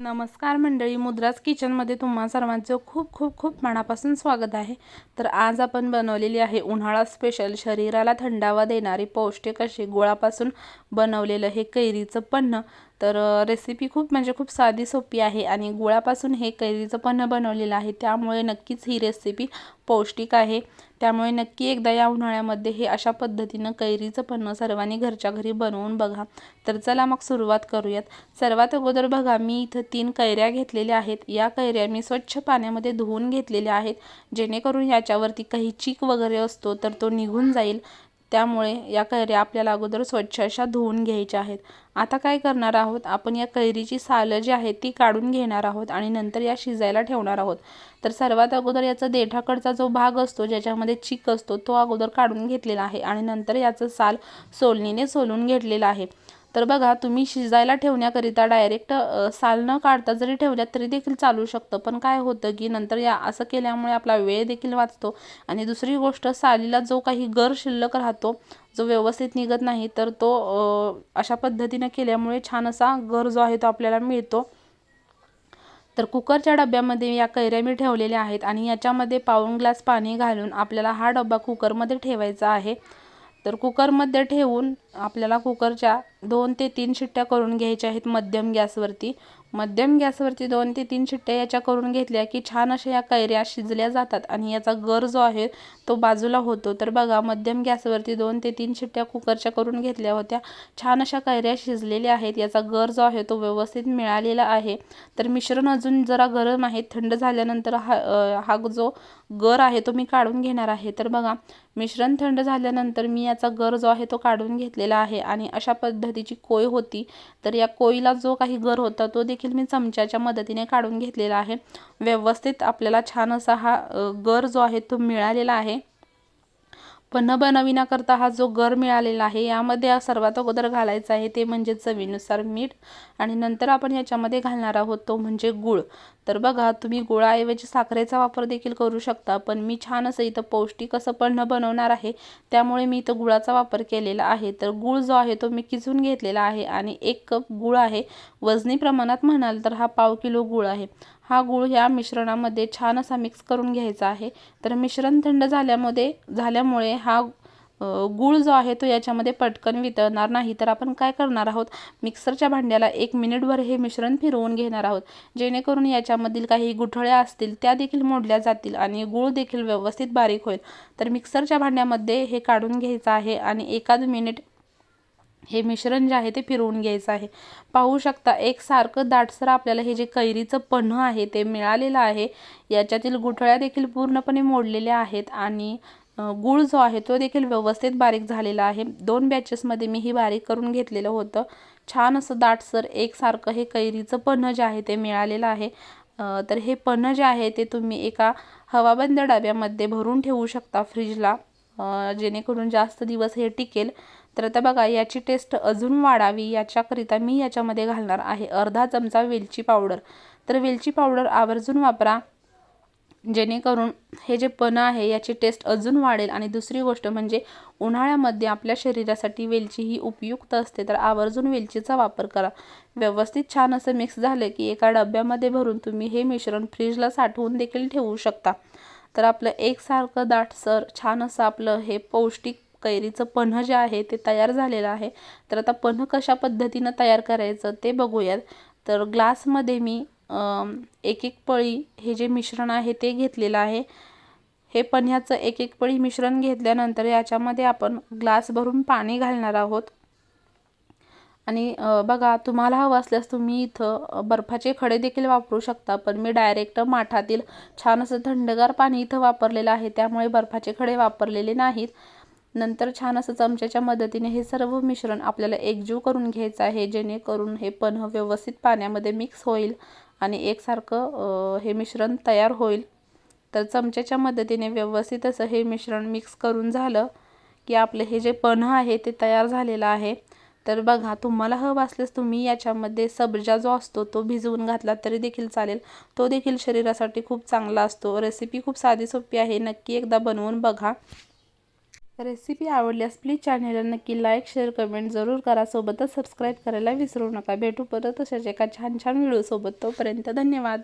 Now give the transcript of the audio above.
नमस्कार मंडळी मुद्राज किचनमध्ये तुम्हा सर्वांचं खूप खूप खूप मनापासून स्वागत आहे. तर आज आपण बनवलेली आहे उन्हाळा स्पेशल शरीराला थंडावा देणारी पौष्टिक अशी गुळापासून बनवलेलं हे कैरीचं पन्न तर रेसिपी खूप म्हणजे खूप साधी सोपी आहे आणि गुळापासून हे कैरीचं पन्ह बनवलेलं आहे. त्यामुळे नक्कीच ही रेसिपी पौष्टिक आहे. त्यामुळे नक्की एकदा या उन्हाळ्यामध्ये हे अशा पद्धतीनं कैरीचं पन्ह सर्वांनी घरच्या घरी बनवून बघा. तर चला मग सुरुवात करूयात. सर्वात अगोदर बघा मी इथं तीन कैऱ्या घेतलेल्या आहेत. या कैऱ्या मी स्वच्छ पाण्यामध्ये धुवून घेतलेल्या आहेत. जेणेकरून याच्यावरती काही चीक वगैरे असतो तर तो निघून जाईल. त्यामुळे या कैऱ्या आपल्याला अगोदर स्वच्छ अशा धुवून घ्यायच्या आहेत. आता काय करणार आहोत? आपण या कैरीची सालं जी आहेत ती काढून घेणार आहोत आणि नंतर या शिजायला ठेवणार आहोत. तर सर्वात अगोदर याचा देठाकडचा जो भाग असतो ज्याच्यामध्ये चिक असतो तो अगोदर काढून घेतलेला आहे आणि नंतर याचं साल सोलणीने सोलून घेतलेलं आहे. तर बघा तुम्ही शिजायला ठेवण्याकरिता डायरेक्ट साल न काढता जरी ठेवल्यात तरी देखील चालू शकतं. पण काय होतं की नंतर या असं केल्यामुळे आपला वेळ देखील वाचतो. आणि दुसरी गोष्ट सालीला जो काही गर शिल्लक राहतो जो व्यवस्थित निघत नाही तर तो अशा पद्धतीनं केल्यामुळे छान असा गर जो आहे तो आपल्याला मिळतो. तर कुकरच्या डब्यामध्ये या कैऱ्या मी ठेवलेल्या आहेत आणि याच्यामध्ये पाऊण ग्लास पाणी घालून आपल्याला हा डबा कुकरमध्ये ठेवायचा आहे. तर कुकरमध्ये ठेवून आपल्याला कुकरच्या दोन ते तीन शिट्ट्या करून घ्यायच्या आहेत मध्यम गॅसवरती. मध्यम गॅसवरती दोन ते तीन शिट्ट्या याच्या करून घेतल्या की छान अशा या कैऱ्या शिजल्या जातात आणि याचा गर जो आहे तो बाजूला होतो. तर बघा मध्यम गॅसवरती दोन ते तीन शिट्ट्या कुकरच्या करून घेतल्या होत्या. छान अशा कैऱ्या शिजलेल्या आहेत. याचा गर जो आहे तो व्यवस्थित मिळालेला आहे. तर मिश्रण अजून जरा गरम आहे. थंड झाल्यानंतर हा हा जो गर आहे तो मी काढून घेणार आहे. तर बघा मिश्रण थंड झाल्यानंतर मी याचा गर जो आहे तो काढून घेतलेला आहे आणि अशा पद्धतीची कोय होती तर या कोयीला जो काही गर होता तो देखील मी चमच्याच्या मदतीने काढून घेतलेला आहे. व्यवस्थित आपल्याला छान असा हा गर जो आहे तो मिळालेला आहे. पण बनविण्याकरता हा जो गर मिळालेला आहे यामध्ये सर्वात अगोदर घालायचा आहे ते म्हणजे चवीनुसार मीठ आणि नंतर आपण याच्यामध्ये घालणार आहोत तो म्हणजे गूळ. तर बघा तुम्ही गुळाऐवजी साखरेचा वापर देखील करू शकता पण मी छान असं इथं पौष्टिक असं पण बनवणार आहे. त्यामुळे मी इथं गुळाचा वापर केलेला आहे. तर गूळ जो आहे तो मी किसून घेतलेला आहे आणि एक कप गूळ आहे. वजनी प्रमाणात म्हणाल तर हा पाव किलो गूळ आहे. हा गूळ ह्या मिश्रणामध्ये छान असा मिक्स करून घ्यायचा आहे. तर मिश्रण थंड झाल्यामध्ये झाल्यामुळे हा गूळ जो आहे तो याच्यामध्ये पटकन वितळणार नाही. तर आपण काय करणार आहोत? मिक्सरच्या भांड्याला एक मिनिटभर हे मिश्रण फिरवून घेणार आहोत. जेणेकरून याच्यामधील काही गुठळ्या असतील त्या देखील मोडल्या जातील आणि गूळ देखील व्यवस्थित बारीक होईल. तर मिक्सरच्या भांड्यामध्ये हे काढून घ्यायचं आहे आणि एखाद मिनिट हे मिश्रण जे आहे ते फिरवून घ्यायचं आहे. पाहू शकता एक सारखं दाटसर आपल्याला हे जे कैरीचं पन्ह आहे ते मिळालेलं आहे. याच्यातील गुठळ्या देखील पूर्णपणे मोडलेल्या आहेत आणि गूळ जो आहे तो देखील व्यवस्थित बारीक झालेला आहे. दोन बॅचेसमध्ये मी ही बारीक करून घेतलेलं होतं. छान असं दाटसर एकसारखं हे कैरीचं पन्ह जे आहे ते मिळालेलं आहे. तर हे पन्ह जे आहे ते तुम्ही एका हवाबंद डब्यामध्ये भरून ठेवू शकता फ्रीजला. जेणेकरून जास्त दिवस हे टिकेल. तर आता बघा याची टेस्ट अजून वाढावी याच्याकरिता मी याच्यामध्ये घालणार आहे. अर्धा चमचा वेलची पावडर. तर वेलची पावडर आवर्जून वापरा. जेणेकरून हे जे पण आहे याची टेस्ट अजून वाढेल. आणि दुसरी गोष्ट म्हणजे उन्हाळ्यामध्ये आपल्या शरीरासाठी वेलची ही उपयुक्त असते. तर आवर्जून वेलचीचा वापर करा. व्यवस्थित छान असं मिक्स झालं की एका डब्यामध्ये भरून तुम्ही हे मिश्रण फ्रीजला साठवून देखील ठेवू शकता. तर आपलं एकसारखं दाटसर छान असं आपलं हे पौष्टिक कैरीचं पन्ह जे आहे ते तयार झालेलं आहे. तर आता पन्ह कशा पद्धतीनं तयार करायचं ते बघूयात. तर ग्लासमध्ये मी एक एक पळी हे जे मिश्रण आहे ते घेतलेलं आहे. हे पन्ह्याचं एक एक पळी मिश्रण घेतल्यानंतर याच्यामध्ये आपण ग्लास भरून पाणी घालणार आहोत. आणि बघा तुम्हाला हवं असल्यास तुम्ही इथं बर्फाचे खडे देखील वापरू शकता पण मी डायरेक्ट माठातील छान असं थंडगार पाणी इथं वापरलेलं आहे त्यामुळे बर्फाचे खडे वापरलेले नाहीत. नंतर छान असं चमच्याच्या मदतीने हे सर्व मिश्रण आपल्याला एकजीव करून घ्यायचं आहे जेणेकरून हे पन्ह व्यवस्थित पाण्यामध्ये मिक्स होईल. आणि एकसारखं हे मिश्रण तयार होईल. तर चमच्याच्या मदतीने व्यवस्थित असं हे मिश्रण मिक्स करून झालं की आपलं हे जे पन्ह आहे ते तयार झालेलं आहे. तर बघा तुम्हाला हवं असल्यास तुम्ही याच्यामध्ये सबजा जो असतो तो भिजवून घातला तरी देखील चालेल. तो देखील शरीरासाठी खूप चांगला असतो. रेसिपी खूप साधी सोपी आहे. नक्की एकदा बनवून बघा. रेसिपी आवडल्यास प्लीज चॅनेलला नक्की लाईक शेअर कमेंट जरूर करा. सोबतच सबस्क्राईब करायला विसरू नका. भेटू परत अशाच एका छान छान व्हिडिओसोबत तोपर्यंत धन्यवाद.